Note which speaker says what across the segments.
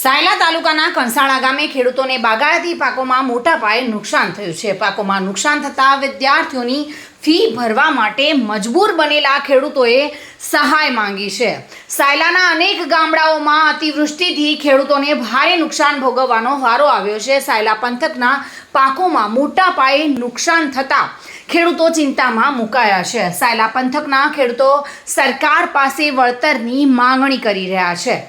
Speaker 1: સાયલા તાલુકાના કંસાળા ગામે ખેડૂતોને બાગાયતી પાકોમાં મોટા પાયે નુકસાન થયું છે. પાકોમાં નુકસાન થતાં વિદ્યાર્થીઓની ફી ભરવા માટે મજબૂર બનેલા ખેડૂતોએ સહાય માંગી છે. સાયલાના અનેક ગામડાઓમાં અતિવૃષ્ટિથી ખેડૂતોને ભારે નુકસાન ભોગવવાનો વારો આવ્યો છે. સાયલા પંથકના પાકોમાં મોટા પાયે નુકસાન થતાં ખેડૂતો ચિંતામાં મુકાયા છે. સાયલા પંથકના ખેડૂતો સરકાર પાસે વળતરની માંગણી કરી રહ્યા છે.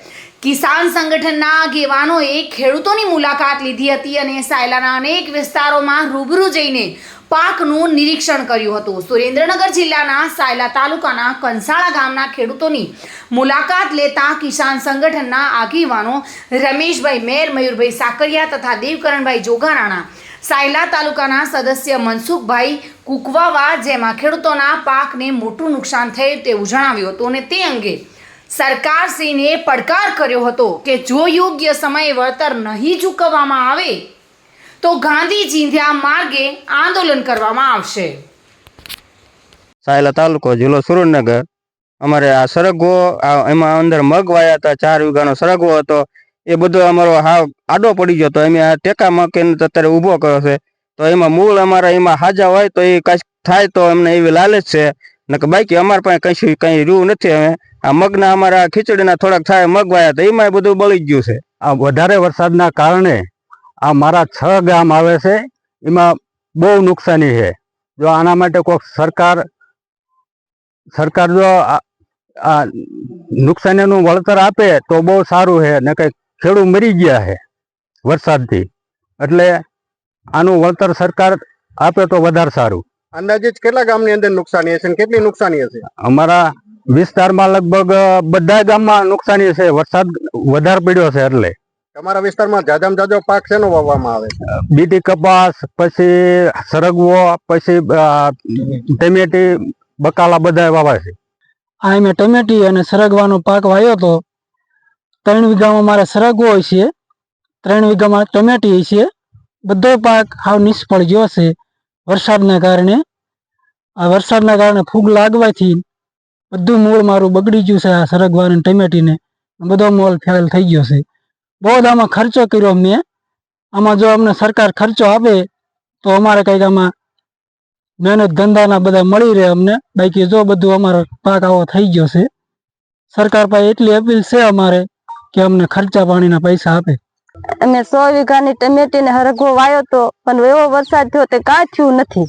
Speaker 1: કિસાન સંગઠનના આગેવાનોએ ખેડૂતોની મુલાકાત લીધી હતી અને સાયલાના અનેક વિસ્તારોમાં રૂબરૂ જઈને પાકનું નિરીક્ષણ કર્યું હતું. સુરેન્દ્રનગર જિલ્લાના સાયલા તાલુકાના કંસાળા ગામના ખેડૂતોની મુલાકાત લેતા કિસાન સંગઠનના આગેવાનો રમેશભાઈ મેર, મયુરભાઈ સાકરિયા તથા દેવકરણભાઈ જોગારાણા, સાયલા તાલુકાના સદસ્ય મનસુખભાઈ કુકવાવા જેમાં ખેડૂતોના પાકને મોટું નુકસાન થયું તેવું જણાવ્યું હતું અને તે અંગે સરકારશ્રીને પડકાર કર્યો હતો કે જો યોગ્ય સમયે વળતર નહીં ચૂકવવામાં આવે, તો ગાંધી ચિંધ્યા માર્ગે આંદોલન કરવામાં આવશે.
Speaker 2: સાયલા તાલુકો જિલ્લો સુરેન્દ્રનગર. અમારે આ સરગવો એમાં અંદર મગ વાયા હતા, ચાર વીઘાનો સરગવો હતો. એ બધો અમારો હાવ આડો પડી ગયો તો અમે આ ટેકા મૂકીને અત્યારે ઊભો કર્યો છે. તો એમાં મૂળ અમારા એમાં હાજા હોય તો એ કાંઈક થાય તો અમને એવી લાલચ છે. ને કે બાકી અમારે પાસે કશું કંઈ રહ્યું નથી હવે. આ મગના અમારા ખીચડીના થોડાક થાય મગ વાયા હતા એમાં બધું બળી ગયું છે.
Speaker 3: આ વધારે વરસાદના કારણે આ મારા છ ગામ આવે છે, એમાં બહુ નુકસાની છે. જો આના માટે કોઈક સરકાર સરકાર જો આ નુકસાનીનું વળતર આપે તો બહુ સારું છે, ને કંઈક ખેડૂત મરી ગયા છે વરસાદથી. એટલે આનું વળતર સરકાર આપે તો વધારે સારું.
Speaker 4: અંદાજિત કેટલા ગામની અંદર નુકસાની હશે કેટલી નુકસાની હશે?
Speaker 3: અમારા વિસ્તારમાં લગભગ બધા ગામમાં નુકસાની છે વરસાદ વધારે પડ્યો છે એટલે.
Speaker 4: તમારા વિસ્તારમાં જાજામાં જાજો પાક શેનો વાવવામાં આવે
Speaker 3: બીટી કપાસ પછી સરગવો પછી ટમેટી બકાલા બધા વાવે છે.
Speaker 5: આ મેં ટમેટી અને સરગવાનો પાક વાવ્યો હતો. ત્રણ વીઘામાં મારે સરગવો હોય છે ત્રણ વીઘામાં ટમેટી હોય છે. બધો પાક હાવ નિષ્ફળ ગયો છે વરસાદના કારણે. આ વરસાદના કારણે ફૂગ લાગવાથી બધું મૂળ મારું બગડી ગયું છે, આ સરગવાને ટમેટીને. બધો મોલ ફેલ થઈ ગયો છે. બહુ જ આમાં ખર્ચો કર્યો મેં. આમાં જો અમને સરકાર ખર્ચો આપે, તો અમારે કંઈક આમાં મહેનત ધંધાના બધા મળી રહે અમને. બાકી જો બધું અમારો પાક આવો થઈ ગયો છે. સરકાર પાસે એટલી અપીલ છે અમારે કે અમને ખર્ચા પાણીના પૈસા આપે.
Speaker 6: અમે સો વીઘાની ટમેટી ને હરગવો વાયો તો, પણ એવો વરસાદ થયો તે કાંઈ નથી.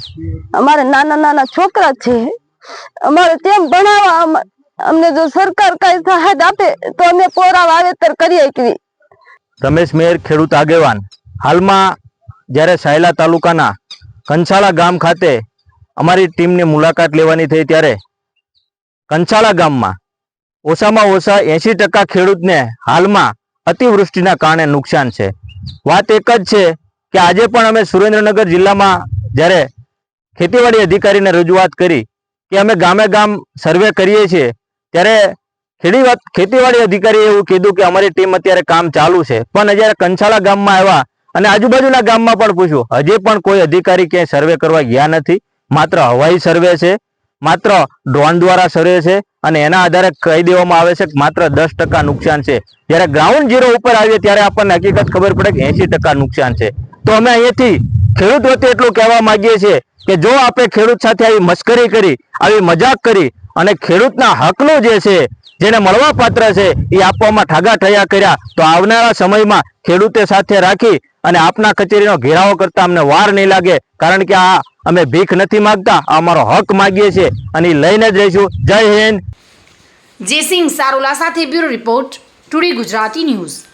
Speaker 6: અમારે નાના નાના છોકરા છે. અમારે તેમ ભણાવવા અમને જો સરકાર કઈ સહાય આપે, તો અમે પોરા વાવેતર કરીએ શકીએ
Speaker 2: રમેશ મેર ખેડૂત આગેવાન. હાલમાં જ્યારે સાયલા તાલુકાના કંસાળા ગામ ખાતે અમારી ટીમની મુલાકાત લેવાની થઈ ત્યારે કંસાળા ગામમાં ઓછામાં ઓછા એંશી ટકા ખેડૂતને હાલમાં અતિવૃષ્ટિના કારણે નુકસાન છે. વાત એક જ છે કે આજે પણ અમે સુરેન્દ્રનગર જિલ્લામાં જ્યારે ખેતીવાડી અધિકારીને રજૂઆત કરી કે અમે ગામે ગામ સર્વે કરીએ છીએ, ત્યારે ખેડી વાત, ખેતીવાડી અધિકારીએ એવું કીધું કે અમારી ટીમ અત્યારે કામ ચાલુ છે. પણ જ્યારે કંસાળા ગામમાં આવ્યા અને આજુબાજુના ગામમાં પણ પૂછ્યું. હજી પણ કોઈ અધિકારી ક્યાંય સર્વે કરવા ગયા નથી. માત્ર હવાઈ સર્વે છે. માત્ર ડ્રોન દ્વારા સરે છે અને એના આધારે કહી દેવામાં આવે છે કે માત્ર દસ ટકા નુકસાન છે. જ્યારે ગ્રાઉન્ડ ઝીરો ઉપર આવીએ ત્યારે આપણને હકીકત ખબર પડે કે એસી ટકા નુકસાન છે. તો અમે અહીંયાથી ખેડૂત વતી એટલું કહેવા માંગીએ છીએ કે જો આપણે ખેડૂત સાથે આવી મશ્કરી કરી, આવી મજાક કરી અને ખેડૂતના હકનું જે છે, જેને મળવા પાત્ર છે, એ આપવામાં ઠાગા ઠયા કર્યા, તો આવનારા સમયમાં ખેડૂતે સાથે રાખી અને આપના કચેરીનો ઘેરાવો કરતા અમને વાર નહીં લાગે. કારણ કે આ અમે ભીખ નથી માંગતા અમારો હક માગીએ છીએ અને લઈને જ રહીશું. જય હિન્દ.
Speaker 1: જયસિંહ સારોલા સાથે bureau report, today Gujarati news.